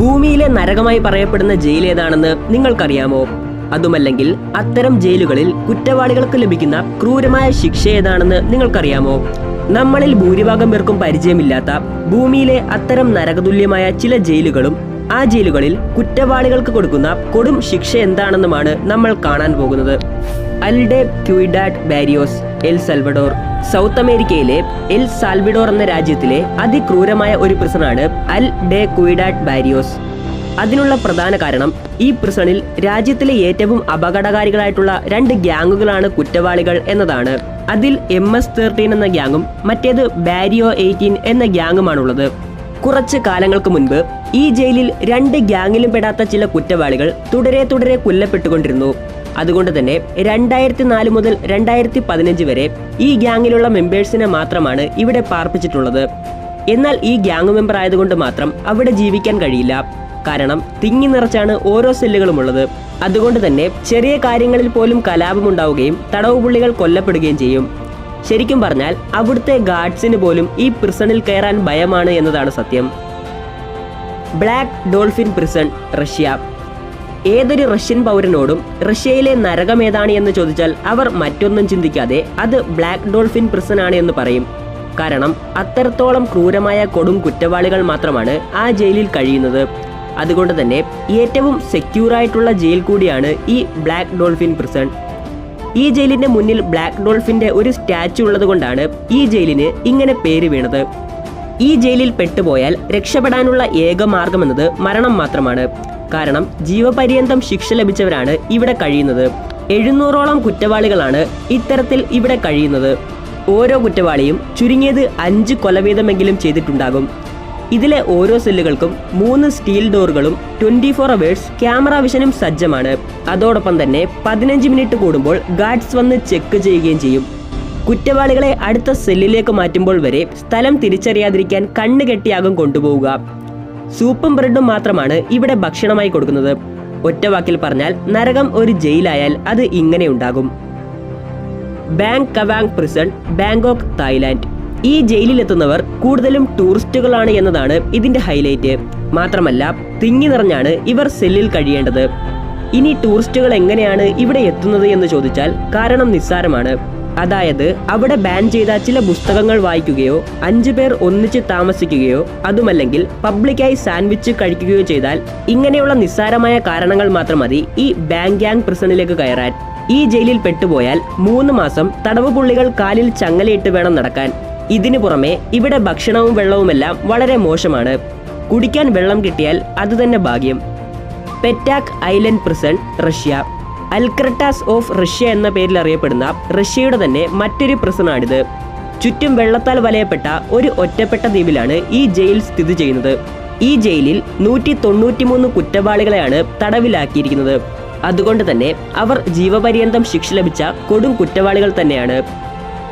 ഭൂമിയിലെ നരകമായി പറയപ്പെടുന്ന ജയിൽ ഏതാണെന്ന് നിങ്ങൾക്കറിയാമോ? അതുമല്ലെങ്കിൽ അത്തരം ജയിലുകളിൽ കുറ്റവാളികൾക്ക് ലഭിക്കുന്ന ക്രൂരമായ ശിക്ഷ ഏതാണെന്ന് നിങ്ങൾക്കറിയാമോ? നമ്മളിൽ ഭൂരിഭാഗം പേർക്കും പരിചയമില്ലാത്ത ഭൂമിയിലെ അത്തരം നരകതുല്യമായ ചില ജയിലുകളും ആ ജയിലുകളിൽ കുറ്റവാളികൾക്ക് കൊടുക്കുന്ന കൊടും ശിക്ഷ എന്താണെന്നുമാണ് നമ്മൾ കാണാൻ പോകുന്നത്. അൽഡെ ക്യൂഡാറ്റ് ബാരിയോസ് എൽ സൽവഡോർ സൗത്ത് അമേരിക്കയിലെ എൽ സാൽവിഡോർ എന്ന രാജ്യത്തിലെ അതിക്രൂരമായ ഒരു പ്രിസണാണ് അൽ ഡെ കുയിഡാറ്റ് ബാരിയോസ്. അതിനുള്ള പ്രധാന കാരണം ഈ പ്രിസണിൽ രാജ്യത്തിലെ ഏറ്റവും അപകടകാരികളായിട്ടുള്ള രണ്ട് ഗ്യാങ്ങുകളാണ് കുറ്റവാളികൾ എന്നതാണ്. അതിൽ എം എസ് തേർട്ടീൻ എന്ന ഗ്യാങ്ങും മറ്റേത് ബാരിയോ എയ്റ്റീൻ എന്ന ഗ്യാങ്ങുമാണുള്ളത്. കുറച്ച് കാലങ്ങൾക്ക് മുൻപ് ഈ ജയിലിൽ രണ്ട് ഗ്യാങ്ങിലും പെടാത്ത ചില കുറ്റവാളികൾ തുടരെ തുടരെ കൊല്ലപ്പെട്ടുകൊണ്ടിരുന്നു. അതുകൊണ്ട് തന്നെ രണ്ടായിരത്തി നാല് മുതൽ രണ്ടായിരത്തി പതിനഞ്ച് വരെ ഈ ഗ്യാങ്ങിലുള്ള മെമ്പേഴ്സിനെ മാത്രമാണ് ഇവിടെ പാർപ്പിച്ചിട്ടുള്ളത്. എന്നാൽ ഈ ഗ്യാങ് മെമ്പർ ആയതുകൊണ്ട് മാത്രം അവിടെ ജീവിക്കാൻ കഴിയില്ല. കാരണം തിങ്ങി നിറച്ചാണ് ഓരോ സെല്ലുകളും ഉള്ളത്. അതുകൊണ്ട് തന്നെ ചെറിയ കാര്യങ്ങളിൽ പോലും കലാപമുണ്ടാവുകയും തടവുപുള്ളികൾ കൊല്ലപ്പെടുകയും ചെയ്യും. ശരിക്കും പറഞ്ഞാൽ അവിടുത്തെ ഗാർഡ്സിന് പോലും ഈ പ്രിസണിൽ കയറാൻ ഭയമാണ് എന്നതാണ് സത്യം. Black Dolphin Prison Russia. ഏതൊരു റഷ്യൻ പൗരനോടും റഷ്യയിലെ നരകമേതാണ് എന്ന് ചോദിച്ചാൽ അവർ മറ്റൊന്നും ചിന്തിക്കാതെ അത് ബ്ലാക്ക് ഡോൾഫിൻ പ്രിസൺ ആണ് എന്ന് പറയും. കാരണം അത്രത്തോളം ക്രൂരമായ കൊടും കുറ്റവാളികൾ മാത്രമാണ് ആ ജയിലിൽ കഴിയുന്നത്. അതുകൊണ്ട് തന്നെ ഏറ്റവും സെക്യൂറായിട്ടുള്ള ജയിൽ കൂടിയാണ് ഈ ബ്ലാക്ക് ഡോൾഫിൻ പ്രിസൺ. ഈ ജയിലിന്റെ മുന്നിൽ ബ്ലാക്ക് ഡോൾഫിന്റെ ഒരു സ്റ്റാച്ചു ഉള്ളതുകൊണ്ടാണ് ഈ ജയിലിന് ഇങ്ങനെ പേര് വീണത്. ഈ ജയിലിൽ പെട്ടുപോയാൽ രക്ഷപ്പെടാനുള്ള ഏക മാർഗമെന്നത് മരണം മാത്രമാണ്. കാരണം ജീവപര്യന്തം ശിക്ഷ ലഭിച്ചവരാണ് ഇവിടെ കഴിയുന്നത്. എഴുന്നൂറോളം കുറ്റവാളികളാണ് ഇത്തരത്തിൽ ഇവിടെ കഴിയുന്നത്. ഓരോ കുറ്റവാളിയും ചുരുങ്ങിയത് അഞ്ച് കൊലവീതമെങ്കിലും ചെയ്തിട്ടുണ്ടാകും. ഇതിലെ ഓരോ സെല്ലുകൾക്കും മൂന്ന് സ്റ്റീൽ ഡോറുകളും ട്വന്റി ഫോർ അവേഴ്സ് ക്യാമറ വിഷനും സജ്ജമാണ്. അതോടൊപ്പം തന്നെ പതിനഞ്ച് മിനിറ്റ് കൂടുമ്പോൾ ഗാർഡ്സ് വന്ന് ചെക്ക് ചെയ്യുകയും ചെയ്യും. കുറ്റവാളികളെ അടുത്ത സെല്ലിലേക്ക് മാറ്റുമ്പോൾ വരെ സ്ഥലം തിരിച്ചറിയാതിരിക്കാൻ കണ്ണുകെട്ടിയാകും കൊണ്ടുപോവുക. സൂപ്പും ബ്രെഡും മാത്രമാണ് ഇവിടെ ഭക്ഷണമായി കൊടുക്കുന്നത്. ഒറ്റവാക്കിൽ പറഞ്ഞാൽ നരകം ഒരു ജയിലായാൽ അത് ഇങ്ങനെ ഉണ്ടാകും. Bang Kwang Prison Bangkok Thailand ഈ ജയിലിലെത്തുന്നവർ കൂടുതലും ടൂറിസ്റ്റുകളാണ് എന്നതാണ് ഇതിന്റെ ഹൈലൈറ്റ്. മാത്രമല്ല തിങ്ങി നിറഞ്ഞാണ് ഇവർ സെല്ലിൽ കഴിയേണ്ടത്. ഇനി ടൂറിസ്റ്റുകൾ എങ്ങനെയാണ് ഇവിടെ എത്തുന്നത് എന്ന് ചോദിച്ചാൽ കാരണം നിസ്സാരമാണ്. അതായത് അവിടെ ബാൻ ചെയ്ത ചില പുസ്തകങ്ങൾ വായിക്കുകയോ അഞ്ചു പേർ ഒന്നിച്ച് താമസിക്കുകയോ അതുമല്ലെങ്കിൽ പബ്ലിക്കായി സാൻഡ്വിച്ച് കഴിക്കുകയോ ചെയ്താൽ ഇങ്ങനെയുള്ള നിസ്സാരമായ കാരണങ്ങൾ മാത്രം മതി ഈ ബാങ്ക്യാങ് പ്രിസണിലേക്ക് കയറാൻ. ഈ ജയിലിൽ പെട്ടുപോയാൽ മൂന്ന് മാസം തടവ് പുള്ളികൾ കാലിൽ ചങ്ങലയിട്ട് വേണം നടക്കാൻ. ഇതിനു പുറമെ ഇവിടെ ഭക്ഷണവും വെള്ളവുമെല്ലാം വളരെ മോശമാണ്. കുടിക്കാൻ വെള്ളം കിട്ടിയാൽ അതുതന്നെ ഭാഗ്യം. Petak Island Prison Russia. Alcatraz of Russia എന്ന പേരിൽ അറിയപ്പെടുന്ന റഷ്യയുടെ തന്നെ മറ്റൊരു പ്രസനാണിത് ചുറ്റും വെള്ളത്താൽ വലയപ്പെട്ട ഒരു ഒറ്റപ്പെട്ട ദ്വീപിലാണ് ഈ ജയിൽ സ്ഥിതി ചെയ്യുന്നത്. ഈ ജയിലിൽ നൂറ്റി തൊണ്ണൂറ്റിമൂന്ന് കുറ്റവാളികളെയാണ് തടവിലാക്കിയിരിക്കുന്നത്. അതുകൊണ്ട് തന്നെ അവർ ജീവപര്യന്തം ശിക്ഷ ലഭിച്ച കൊടും കുറ്റവാളികൾ തന്നെയാണ്.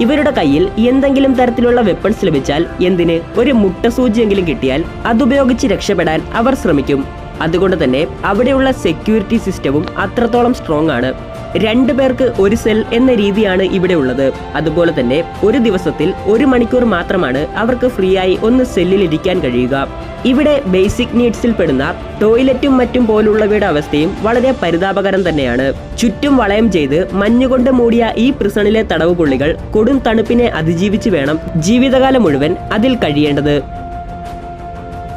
ഇവരുടെ കയ്യിൽ എന്തെങ്കിലും തരത്തിലുള്ള വെപ്പൺസ് ലഭിച്ചാൽ എന്തിന്? ഒരു മുട്ടസൂചിയെങ്കിലും കിട്ടിയാൽ അതുപയോഗിച്ച് രക്ഷപ്പെടാൻ അവർ ശ്രമിക്കും. അതുകൊണ്ട് തന്നെ അവിടെയുള്ള സെക്യൂരിറ്റി സിസ്റ്റവും അത്രത്തോളം സ്ട്രോങ് ആണ്. രണ്ടു പേർക്ക് ഒരു സെൽ എന്ന രീതിയാണ് ഇവിടെ ഉള്ളത്. അതുപോലെ തന്നെ ഒരു ദിവസത്തിൽ ഒരു മണിക്കൂർ മാത്രമാണ് അവർക്ക് ഫ്രീ ആയി ഒന്ന് സെല്ലിൽ ഇരിക്കാൻ കഴിയുക. ഇവിടെ ബേസിക് നീഡ്സിൽ പെടുന്ന ടോയ്ലറ്റും മറ്റും പോലുള്ളവയുടെ അവസ്ഥയും വളരെ പരിതാപകരം തന്നെയാണ്. ചുറ്റും വളയം ചെയ്ത് മഞ്ഞുകൊണ്ട് മൂടിയ ഈ പ്രിസണിലെ തടവ് പുള്ളികൾ കൊടും തണുപ്പിനെ അതിജീവിച്ച് വേണം ജീവിതകാലം മുഴുവൻ അതിൽ കഴിയേണ്ടത്.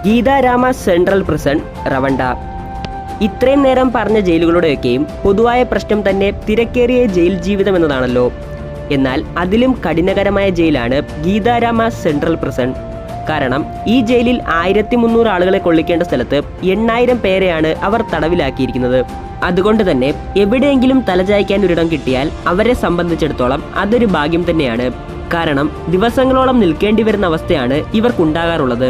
Gitarama Central Prison Rwanda. ഇത്രയും നേരം പറഞ്ഞ ജയിലുകളുടെയൊക്കെയും പൊതുവായ പ്രശ്നം തന്നെ തിരക്കേറിയ ജയിൽ ജീവിതം എന്നതാണല്ലോ എന്നാൽ അതിലും കഠിനകരമായ ജയിലാണ് ഗീതാരാമ സെൻട്രൽ പ്രിസൺ. കാരണം ഈ ജയിലിൽ ആയിരത്തി മുന്നൂറ് ആളുകളെ കൊള്ളിക്കേണ്ട സ്ഥലത്ത് എണ്ണായിരം പേരെയാണ് അവർ തടവിലാക്കിയിരിക്കുന്നത്. അതുകൊണ്ട് തന്നെ എവിടെയെങ്കിലും തലചായ്ക്കാൻ ഒരിടം കിട്ടിയാൽ അവരെ സംബന്ധിച്ചിടത്തോളം അതൊരു ഭാഗ്യം തന്നെയാണ്. കാരണം ദിവസങ്ങളോളം നിൽക്കേണ്ടി വരുന്ന അവസ്ഥയാണ് ഇവർക്കുണ്ടാകാറുള്ളത്.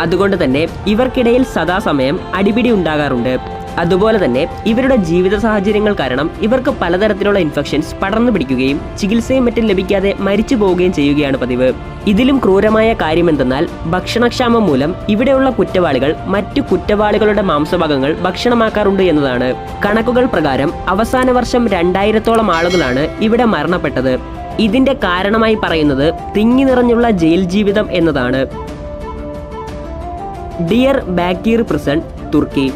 അതുകൊണ്ട് തന്നെ ഇവർക്കിടയിൽ സദാസമയം അടിപിടി ഉണ്ടാകാറുണ്ട്. അതുപോലെ തന്നെ ഇവരുടെ ജീവിത സാഹചര്യങ്ങൾ കാരണം ഇവർക്ക് പലതരത്തിലുള്ള ഇൻഫെക്ഷൻസ് പടർന്നു പിടിക്കുകയും ചികിത്സയും മറ്റും ലഭിക്കാതെ മരിച്ചു പോവുകയും ചെയ്യുകയാണ് പതിവ്. ഇതിലും ക്രൂരമായ കാര്യം എന്തെന്നാൽ ഭക്ഷണക്ഷാമം മൂലം ഇവിടെയുള്ള കുറ്റവാളികൾ മറ്റു കുറ്റവാളികളുടെ മാംസഭാഗങ്ങൾ ഭക്ഷണമാക്കാറുണ്ട് എന്നതാണ്. കണക്കുകൾ പ്രകാരം അവസാന വർഷം രണ്ടായിരത്തോളം ആളുകളാണ് ഇവിടെ മരണപ്പെട്ടത്. ഇതിന്റെ കാരണമായി പറയുന്നത് തിങ്ങി നിറഞ്ഞുള്ള ജയിൽ ജീവിതം എന്നതാണ്. ഡിയർ ബാക്കീർ പ്രിസൺ തുർക്കി.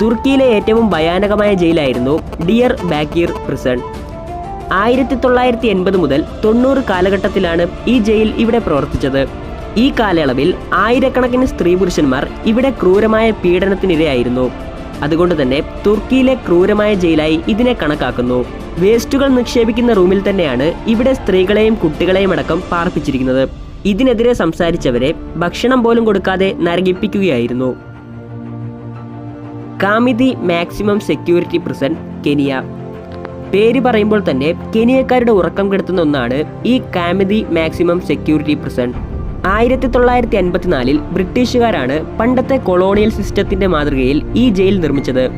തുർക്കിയിലെ ഏറ്റവും ഭയാനകമായ ജയിലായിരുന്നു ഡിയർ ബാക്കീർ പ്രിസൺ ആയിരത്തി തൊള്ളായിരത്തി എൺപത് മുതൽ തൊണ്ണൂറ് കാലഘട്ടത്തിലാണ് ഈ ജയിൽ ഇവിടെ പ്രവർത്തിച്ചത്. ഈ കാലയളവിൽ ആയിരക്കണക്കിന് സ്ത്രീ പുരുഷന്മാർ ഇവിടെ ക്രൂരമായ പീഡനത്തിനിരയായിരുന്നു. അതുകൊണ്ട് തന്നെ തുർക്കിയിലെ ക്രൂരമായ ജയിലായി ഇതിനെ കണക്കാക്കുന്നു. വേസ്റ്റുകൾ നിക്ഷേപിക്കുന്ന റൂമിൽ തന്നെയാണ് ഇവിടെ സ്ത്രീകളെയും കുട്ടികളെയും അടക്കം പാർപ്പിച്ചിരിക്കുന്നത്. ഇതിനെതിരെ സംസാരിച്ചവരെ ഭക്ഷണം പോലും കൊടുക്കാതെ നരകിപ്പിക്കുകയായിരുന്നു. Kamiti maximum security prison Kenya. പേര് പറയുമ്പോൾ തന്നെ കെനിയക്കാരുടെ ഉറക്കം കെടുത്തുന്ന ഒന്നാണ് ഈ കാമിതി മാക്സിമം സെക്യൂരിറ്റി പ്രിസൺ. ആയിരത്തി തൊള്ളായിരത്തി അൻപത്തിനാലിൽ ബ്രിട്ടീഷുകാരാണ് പണ്ടത്തെ കൊളോണിയൽ സിസ്റ്റത്തിന്റെ മാതൃകയിൽ ഈ ജയിൽ നിർമ്മിച്ചത്.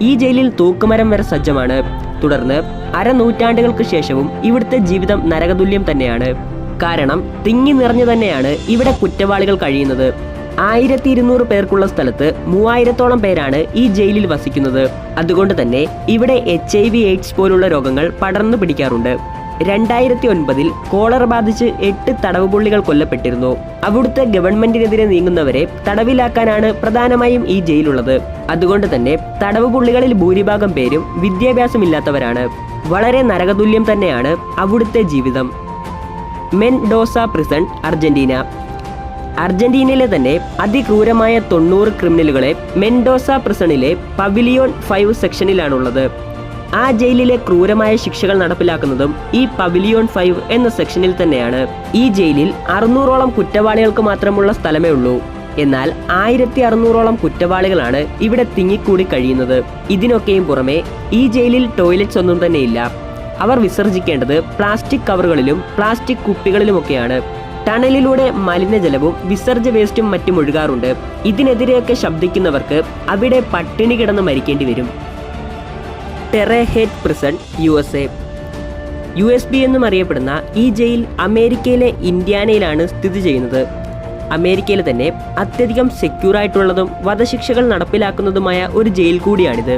ഈ ജയിലിൽ തൂക്കുമരം വരെ സജ്ജമാണ്. തുടർന്ന് അരനൂറ്റാണ്ടുകൾക്ക് ശേഷവും ഇവിടുത്തെ ജീവിതം നരകതുല്യം തന്നെയാണ്. കാരണം തിങ്ങി നിറഞ്ഞു തന്നെയാണ് ഇവിടെ കുറ്റവാളികൾ കഴിയുന്നത്. ആയിരത്തി ഇരുന്നൂറ് പേർക്കുള്ള സ്ഥലത്ത് മൂവായിരത്തോളം പേരാണ് ഈ ജയിലിൽ വസിക്കുന്നത്. അതുകൊണ്ട് തന്നെ ഇവിടെ എച്ച് ഐ വി എയ്ഡ്സ് പോലുള്ള രോഗങ്ങൾ പടർന്നു പിടിക്കാറുണ്ട്. രണ്ടായിരത്തി ഒൻപതിൽ കോളർ ബാധിച്ച് എട്ട് തടവുപുള്ളികൾ കൊല്ലപ്പെട്ടിരുന്നു. അവിടുത്തെ ഗവൺമെന്റിനെതിരെ നീങ്ങുന്നവരെ തടവിലാക്കാനാണ് പ്രധാനമായും ഈ ജയിലുള്ളത്. അതുകൊണ്ട് തന്നെ തടവുപുള്ളികളിൽ ഭൂരിഭാഗം പേരും വിദ്യാഭ്യാസമില്ലാത്തവരാണ്. വളരെ നരകതുല്യം തന്നെയാണ് അവിടുത്തെ ജീവിതം. Mendoza prison Argentina. അർജന്റീനയിലെ തന്നെ അതിക്രൂരമായ തൊണ്ണൂറ് ക്രിമിനലുകളെ മെൻഡോസ പ്രിസണിലെ പവിലിയോൺ ഫൈവ് സെക്ഷനിലാണുള്ളത്. ആ ജയിലിലെ ക്രൂരമായ ശിക്ഷകൾ നടപ്പിലാക്കുന്നതും ഈ പവിലിയോൺ ഫൈവ് എന്ന സെക്ഷനിൽ തന്നെയാണ്. ഈ ജയിലിൽ അറുന്നൂറോളം കുറ്റവാളികൾക്ക് മാത്രമുള്ള സ്ഥലമേ ഉള്ളൂ. എന്നാൽ ആയിരത്തി അറുന്നൂറോളം കുറ്റവാളികളാണ് ഇവിടെ തിങ്ങിക്കൂടി കഴിയുന്നത്. ഇതിനൊക്കെയും പുറമെ ഈ ജയിലിൽ ടോയ്ലറ്റ്സ് ഒന്നും തന്നെയില്ല. അവർ വിസർജിക്കേണ്ടത് പ്ലാസ്റ്റിക് കവറുകളിലും പ്ലാസ്റ്റിക് കുപ്പികളിലുമൊക്കെയാണ്. ടണലിലൂടെ മലിനജലവും വിസർജ്യ വേസ്റ്റും മറ്റും ഒഴുകാറുണ്ട്. ഇതിനെതിരെയൊക്കെ ശബ്ദിക്കുന്നവർക്ക് അവിടെ പട്ടിണി കിടന്ന് മരിക്കേണ്ടി വരും. Terre Haute prison U S A U S B എന്നും അറിയപ്പെടുന്ന ഈ ജയിൽ അമേരിക്കയിലെ ഇന്ത്യാനയിലാണ് സ്ഥിതി ചെയ്യുന്നത്. അമേരിക്കയിലെ തന്നെ അത്യധികം സെക്യൂർ ആയിട്ടുള്ളതും വധശിക്ഷകൾ നടപ്പിലാക്കുന്നതുമായ ഒരു ജയിൽ കൂടിയാണിത്.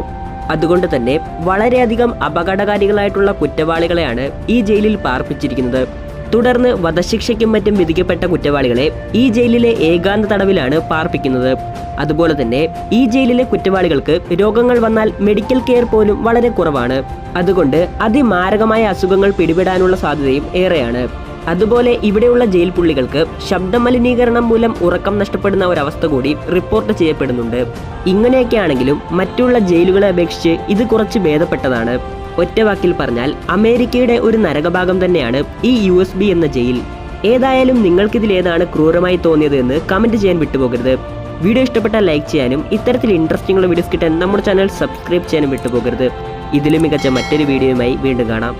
അതുകൊണ്ട് തന്നെ വളരെയധികം അപകടകാരികളായിട്ടുള്ള കുറ്റവാളികളെയാണ് ഈ ജയിലിൽ പാർപ്പിച്ചിരിക്കുന്നത്. തുടർന്ന് വധശിക്ഷയ്ക്കും മറ്റും വിധിക്കപ്പെട്ട കുറ്റവാളികളെ ഈ ജയിലിലെ ഏകാന്ത തടവിലാണ് പാർപ്പിക്കുന്നത്. അതുപോലെ തന്നെ ഈ ജയിലിലെ കുറ്റവാളികൾക്ക് രോഗങ്ങൾ വന്നാൽ മെഡിക്കൽ കെയർ പോലും വളരെ കുറവാണ്. അതുകൊണ്ട് അതിമാരകമായ അസുഖങ്ങൾ പിടിപെടാനുള്ള സാധ്യതയും ഏറെയാണ്. അതുപോലെ ഇവിടെയുള്ള ജയിൽ പുള്ളികൾക്ക് ശബ്ദ മലിനീകരണം മൂലം ഉറക്കം നഷ്ടപ്പെടുന്ന ഒരവസ്ഥ കൂടി റിപ്പോർട്ട് ചെയ്യപ്പെടുന്നുണ്ട്. ഇങ്ങനെയൊക്കെയാണെങ്കിലും മറ്റുള്ള ജയിലുകളെ അപേക്ഷിച്ച് ഇത് കുറച്ച് ഭേദപ്പെട്ടതാണ്. ഒറ്റവാക്കിൽ പറഞ്ഞാൽ അമേരിക്കയുടെ ഒരു നരകഭാഗം തന്നെയാണ് ഈ യു എന്ന ജയിൽ. ഏതായാലും നിങ്ങൾക്കിതിലേതാണ് ക്രൂരമായി തോന്നിയത് എന്ന് കമന്റ് ചെയ്യാൻ വിട്ടുപോകരുത്. വീഡിയോ ഇഷ്ടപ്പെട്ടാൽ ലൈക്ക് ചെയ്യാനും ഇത്തരത്തിൽ ഇൻട്രസ്റ്റിംഗ് ഉള്ള വീഡിയോസ് കിട്ടാൻ നമ്മുടെ ചാനൽ സബ്സ്ക്രൈബ് ചെയ്യാനും വിട്ടുപോകരുത്. ഇതിലും മികച്ച മറ്റൊരു വീഡിയോയുമായി വീണ്ടും കാണാം.